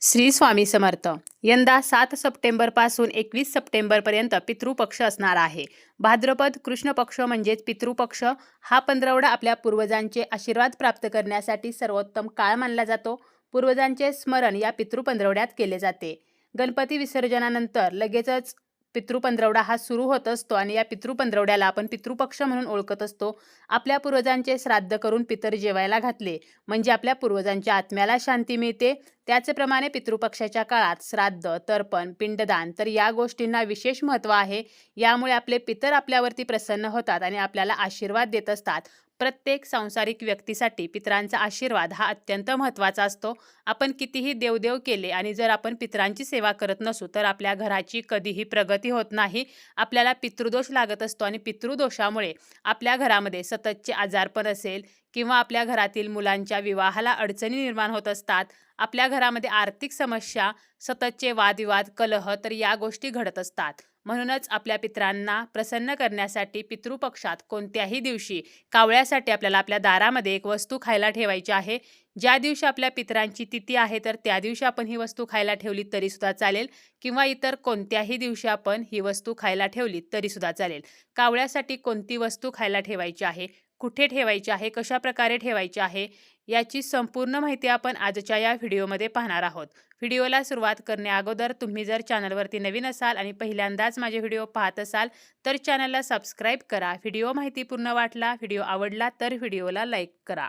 श्री स्वामी समर्थ. यंदा सात सप्टेंबरपासून एकवीस सप्टेंबरपर्यंत पितृपक्ष असणार आहे. भाद्रपद कृष्ण पक्ष म्हणजेच पितृपक्ष. हा पंधरवडा आपल्या पूर्वजांचे आशीर्वाद प्राप्त करण्यासाठी सर्वोत्तम काळ मानला जातो. पूर्वजांचे स्मरण या पितृपंधरवड्यात केले जाते. गणपती विसर्जनानंतर लगेचच पितृपंधरवडा हा सुरू होत असतो आणि या पितृपंधरवड्याला आपण पितृपक्ष म्हणून ओळखत असतो. आपल्या पूर्वजांचे श्राद्ध करून पितर जेवायला घातले. म्हणजे आपल्या पूर्वजांच्या आत्म्याला शांती मिळते. त्याचप्रमाणे पितृपक्षाच्या काळात श्राद्ध तर्पण पिंडदान तर या गोष्टींना विशेष महत्त्व आहे. यामुळे आपले पितर आपल्यावरती प्रसन्न होतात आणि आपल्याला आशीर्वाद देत असतात. प्रत्येक सांसारिक व्यक्तीसाठी पितरांचा आशीर्वाद हा अत्यंत महत्त्वाचा असतो. आपण कितीही देवदेव केले आणि जर आपण पितरांची सेवा करत नसू तर आपल्या घराची कधीही प्रगती होत नाही. आपल्याला पितृदोष लागत असतो आणि पितृदोषामुळे आपल्या घरामध्ये सततचे आजारपण असेल किंवा आपल्या घरातील मुलांच्या विवाहाला अडचणी निर्माण होत असतात आपल्या घरामध्ये आर्थिक समस्या सततचे वादविवाद कलह तर या गोष्टी घडत असतात. म्हणूनच आपल्या पित्रांना प्रसन्न करण्यासाठी पितृपक्षात कोणत्याही दिवशी कावळ्यासाठी आपल्याला आपल्या दारामध्ये एक वस्तू खायला ठेवायची आहे. ज्या दिवशी आपल्या पित्रांची तिथी आहे तर त्या दिवशी आपण ही वस्तू खायला ठेवली तरीसुद्धा चालेल. किंवा इतर कोणत्याही दिवशी आपण ही वस्तू खायला ठेवली तरीसुद्धा चालेल. कावळ्यासाठी कोणती वस्तू खायला ठेवायची आहे? कुठे ठेवायची आहे कशा प्रकारे ठेवायची आहे याची संपूर्ण माहिती आपण आजच्या या व्हिडिओमध्ये पाहणार आहोत. व्हिडिओला सुरुवात करण्याअगोदर तुम्ही जर चॅनलवरती नवीन असाल आणि पहिल्यांदाच माझे व्हिडिओ पाहत असाल तर चॅनलला सबस्क्राईब करा. व्हिडिओ माहितीपूर्ण वाटला व्हिडिओ आवडला तर व्हिडिओला लाईक करा.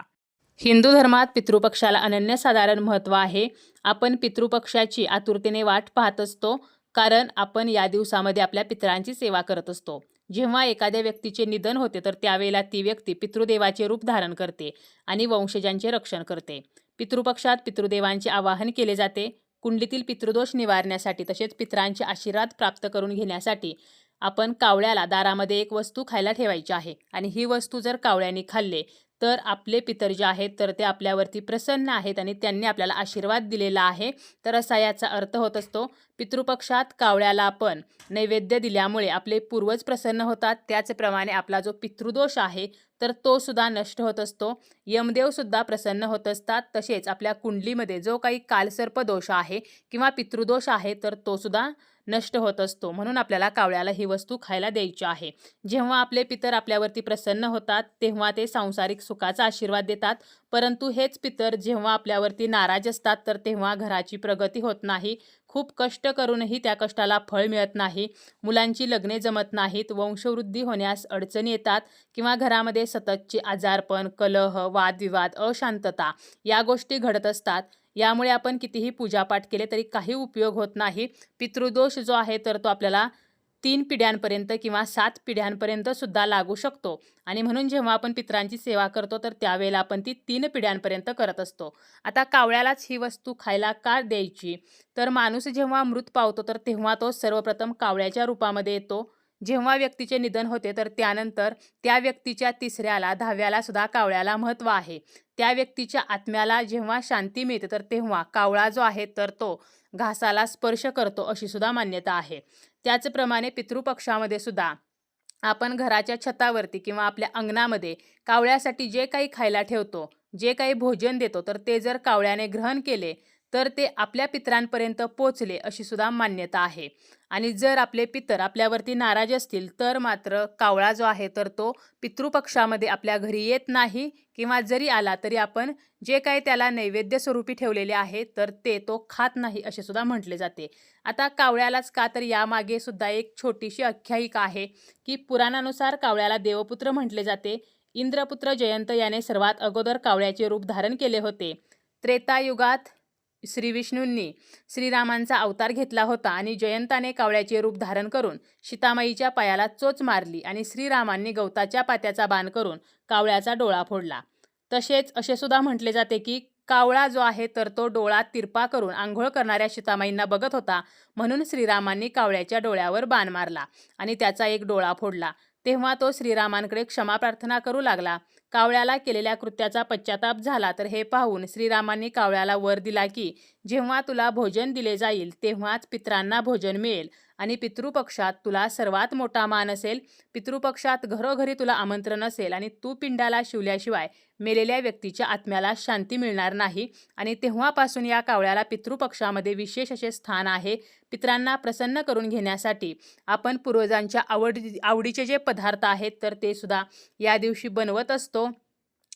हिंदू धर्मात पितृपक्षाला अनन्यसाधारण महत्त्व आहे. आपण पितृपक्षाची आतुरतेने वाट पाहत असतो कारण आपण या दिवसामध्ये आपल्या पितरांची सेवा करत असतो. जेव्हा एखाद्या व्यक्तीचे निधन होते तर त्यावेळेला ती व्यक्ती पितृदेवाचे रूप धारण करते आणि वंशजांचे रक्षण करते. पितृपक्षात पितृदेवांचे आवाहन केले जाते. कुंडलीतील पितृदोष निवारण्यासाठी तसेच पितरांचे आशीर्वाद प्राप्त करून घेण्यासाठी आपण कावळ्याला दारामध्ये एक वस्तू खायला ठेवायची आहे आणि ही वस्तू जर कावळ्याने खाल्ले तर आपले पितर जे आहेत तर ते आपल्यावरती प्रसन्न आहेत आणि त्यांनी आपल्याला आशीर्वाद दिलेला आहे. तर असा याचा अर्थ होत असतो पितृपक्षात कावळ्याला आपण नैवेद्य दिल्यामुळे आपले पूर्वज प्रसन्न होतात. त्याचप्रमाणे आपला जो पितृदोष आहे तर तो सुद्धा नष्ट होत असतो. यमदेवसुद्धा प्रसन्न होत असतात. तसेच आपल्या कुंडलीमध्ये जो काही कालसर्प दोष आहे किंवा पितृदोष आहे तर तो सुद्धा नष्ट होत असतो. म्हणून आपल्याला कावळ्याला ही वस्तू खायला द्यायची आहे. जेव्हा आपले पितर आपल्यावरती प्रसन्न होतात तेव्हा ते सांसारिक सुखाचा आशीर्वाद देतात. परंतु हेच पितर जेव्हा आपल्यावरती नाराज असतात तर तेव्हा घराची प्रगती होत नाही. खूप कष्ट करूनही त्या कष्टाला फळ मिळत नाही. मुलांची लग्ने जमत नाहीत. वंशवृद्धी होण्यास अडचणी येतात किंवा घरामध्ये सततचे आजारपण कलह वादविवाद अशांतता या गोष्टी घडत असतात. यामुळे आपण कितीही पूजापाठ केले तरी काही उपयोग होत नाही. पितृदोष जो आहे तर तो आपल्याला तीन पिढ्यांपर्यंत किंवा सात पिढ्यांपर्यंत सुद्धा लागू शकतो. आणि म्हणून जेव्हा आपण पितरांची सेवा करतो तर त्यावेळेला आपण ती तीन पिढ्यांपर्यंत करत असतो. आता कावळ्यालाच ही वस्तू खायला का द्यायची? तर माणूस जेव्हा मृत पावतो तर तेव्हा तो सर्वप्रथम कावळ्याच्या रूपामध्ये येतो. जेव्हा व्यक्तीचे निधन होते तर त्यानंतर त्या व्यक्तीच्या तिसऱ्याला दहाव्याला सुद्धा कावळ्याला महत्त्व आहे. त्या व्यक्तीच्या आत्म्याला जेव्हा शांती मिळते तर तेव्हा कावळा जो आहे तर तो घासाला स्पर्श करतो अशी सुद्धा मान्यता आहे. त्याचप्रमाणे पितृपक्षामध्ये सुद्धा आपण घराच्या छतावरती किंवा आपल्या अंगणामध्ये कावळ्यासाठी जे काही खायला ठेवतो जे काही भोजन देतो तर ते जर कावळ्याने ग्रहण केले तर ते आपल्या पितरांपर्यंत पोचले अशी सुद्धा मान्यता आहे. आणि जर आपले पितर आपल्यावरती नाराज असतील तर मात्र कावळा जो आहे तर तो पितृपक्षामध्ये आपल्या घरी येत नाही किंवा जरी आला तरी आपण जे काही त्याला नैवेद्य स्वरूपी ठेवलेले आहे तर ते तो खात नाही असे सुद्धा म्हटले जाते. आता कावळ्यालाच का तर यामागे सुद्धा एक छोटीशी आख्यायिका आहे की पुराणानुसार कावळ्याला देवपुत्र म्हटले जाते. इंद्रपुत्र जयंत याने सर्वात अगोदर कावळ्याचे रूप धारण केले होते. त्रेतायुगात श्री विष्णूंनी श्रीरामांचा अवतार घेतला होता आणि जयंताने कावळ्याचे रूप धारण करून सीतामाईच्या पायाला चोच मारली आणि श्रीरामांनी गवताच्या पात्याचा बाण करून कावळ्याचा डोळा फोडला. तसेच असे सुद्धा म्हटले जाते की कावळा जो आहे तर तो डोळा तिरपा करून आंघोळ करणाऱ्या सीतामाईंना बघत होता म्हणून श्रीरामांनी कावळ्याच्या डोळ्यावर बाण मारला आणि त्याचा एक डोळा फोडला. तेव्हा तो श्रीरामांकडे क्षमा प्रार्थना करू लागला. कावळ्याला केलेल्या कृत्याचा पश्चाताप झाला तर हे पाहून श्रीरामांनी कावळ्याला वर दिला की जेव्हा तुला भोजन दिले जाईल तेव्हाच पित्रांना भोजन मिळेल. आणि पितृपक्षात तुला सर्वात मोठा मान असेल पितृपक्षात घरोघरी तुला आमंत्रण असेल आणि तू पिंडाला शिवल्याशिवाय मेलेल्या व्यक्तीच्या आत्म्याला शांती मिळणार नाही. आणि तेव्हापासून या कावळ्याला पितृपक्षामध्ये विशेष असे स्थान आहे पित्रांना प्रसन्न करून घेण्यासाठी. आपण पूर्वजांच्या आवडी आवडीचे जे पदार्थ आहेत तर ते सुद्धा या दिवशी बनवत असतो.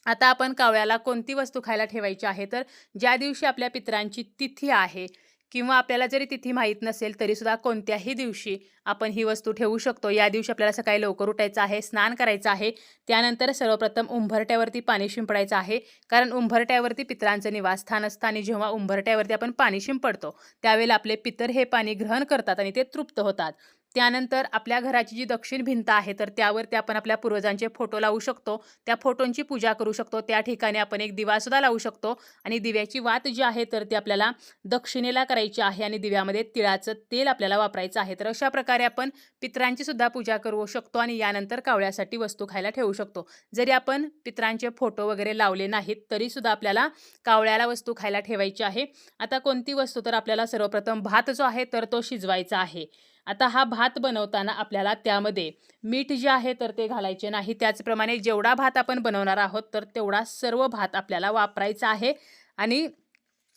आता आपण कावळ्याला कोणती वस्तू खायला ठेवायची आहे? तर ज्या दिवशी आपल्या पित्रांची तिथी आहे किंवा आपल्याला जरी तिथी माहीत नसेल तरीसुद्धा कोणत्याही दिवशी आपण ही वस्तू ठेवू शकतो. या दिवशी आपल्याला सकाळी लवकर उठायचं आहे स्नान करायचं आहे. त्यानंतर सर्वप्रथम उंबरट्यावरती पाणी शिंपडायचं आहे. कारण उंबरट्यावरती पितरांचं निवासस्थान असतं आणि जेव्हा उंबरट्यावरती आपण पाणी शिंपडतो त्यावेळेला आपले पितर हे पाणी ग्रहण करतात आणि ते तृप्त होतात. त्यानंतर आपल्या घराची जी दक्षिण भिंत आहे तर त्यावरती आपण आपल्या पूर्वजांचे फोटो लावू शकतो. त्या फोटोंची पूजा करू शकतो. त्या ठिकाणी आपण एक दिवासुद्धा लावू शकतो आणि दिव्याची वात जी आहे तर ती आपल्याला दक्षिणेला करायची आहे आणि दिव्यामध्ये तिळाचं तेल आपल्याला वापरायचं आहे. तर अशा प्रकारे आपण पितरांची सुद्धा पूजा करू शकतो आणि यानंतर कावळ्यासाठी वस्तू खायला ठेवू शकतो. जरी आपण पित्रांचे फोटो वगैरे लावले नाहीत तरीसुद्धा आपल्याला कावळ्याला वस्तू खायला ठेवायची आहे. आता कोणती वस्तू तर आपल्याला सर्वप्रथम भात जो आहे तर तो शिजवायचा आहे. आता हा भात बनवताना आपल्याला त्यामध्ये मीठ जे आहे तर ते घालायचे नाही. त्याचप्रमाणे जेवढा भात आपण बनवणार आहोत तर तेवढा सर्व भात आपल्याला वापरायचा आहे. आणि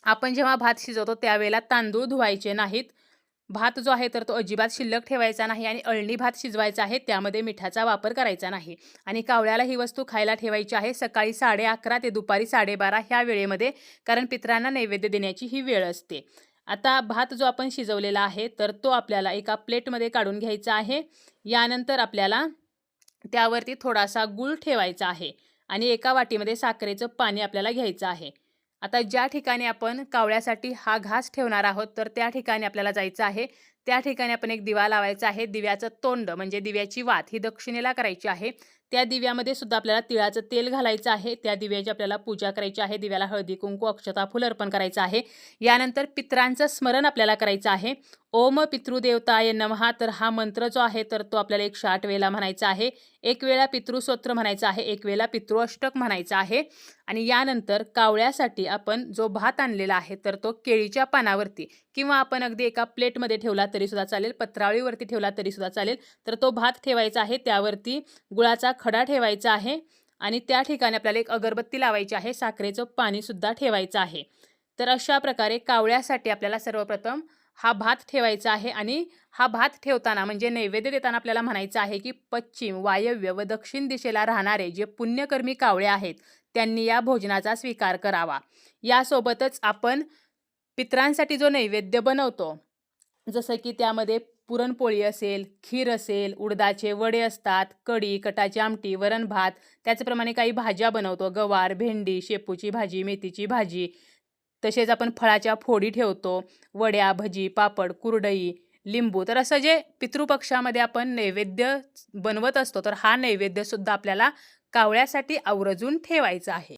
आपण जेव्हा भात शिजवतो त्यावेळेला तांदूळ धुवायचे नाहीत. भात जो आहे तर तो अजिबात शिल्लक ठेवायचा नाही आणि अळणी भात शिजवायचा आहे त्यामध्ये मिठाचा वापर करायचा नाही. आणि कावळ्याला ही वस्तू खायला ठेवायची आहे सकाळी साडे अकरा ते दुपारी साडेबारा ह्या वेळेमध्ये कारण पितरांना नैवेद्य देण्याची ही वेळ असते. आता भात जो आपण शिजवलेला आहे तर तो आपल्याला एका प्लेटमध्ये काढून घ्यायचा आहे. यानंतर आपल्याला त्यावरती थोडासा गूळ ठेवायचा आहे आणि एका वाटीमध्ये साखरेचं पाणी आपल्याला घ्यायचं आहे. आता ज्या ठिकाणी आपण कावळ्यासाठी हा घास ठेवणार आहोत तर त्या ठिकाणी आपल्याला जायचं आहे. त्या ठिकाणी आपण एक दिवा लावायचा आहे. दिव्याचं तोंड म्हणजे दिव्याची वात ही दक्षिणेला करायची आहे. त्या दिव्यामध्ये सुद्धा आपल्याला तिळाचं तेल घालायचं आहे. त्या दिव्याची आपल्याला पूजा करायची आहे. दिव्याला हळदी कुंकू अक्षता फुल अर्पण करायचं आहे. यानंतर पित्रांचं स्मरण आपल्याला करायचं आहे. ओम पितृदेवताय नमहा तर हा मंत्र जो आहे तर तो आपल्याला एक आठ वेळेला म्हणायचा आहे. एक वेळा पितृस्तोत्र म्हणायचं आहे एक वेळा पितृअष्टक म्हणायचं आहे. आणि यानंतर कावळ्यासाठी आपण जो भात आणलेला आहे तर तो केळीच्या पानावरती. किंवा आपण अगदी एका प्लेटमध्ये ठेवला तरीसुद्धा चालेल पत्रावळीवरती ठेवला तरीसुद्धा चालेल तर तो भात ठेवायचा आहे त्यावरती गुळाचा खडा ठेवायचा आहे. आणि त्या ठिकाणी आपल्याला एक अगरबत्ती लावायची आहे साखरेचं पाणीसुद्धा ठेवायचं आहे. तर अशा प्रकारे कावळ्यासाठी आपल्याला सर्वप्रथम हा भात ठेवायचा आहे आणि हा भात ठेवताना म्हणजे नैवेद्य देताना आपल्याला म्हणायचं आहे की पश्चिम वायव्य व दक्षिण दिशेला राहणारे जे पुण्यकर्मी कावळे आहेत त्यांनी या भोजनाचा स्वीकार करावा. यासोबतच आपण पित्रांसाठी जो नैवेद्य बनवतो जसं की त्यामध्ये पुरणपोळी असेल खीर असेल उडदाचे वडे असतात कढी कटाची आमटी वरण भात त्याचप्रमाणे काही भाज्या बनवतो गवार भेंडी शेपूची भाजी मेथीची भाजी तसेच आपण फळाच्या फोडी ठेवतो वड्या भजी पापड कुरडई लिंबू. तर असं जे पितृपक्षामध्ये आपण नैवेद्य बनवत असतो तर हा नैवेद्यसुद्धा आपल्याला कावळ्यासाठी आवर्जून ठेवायचा आहे.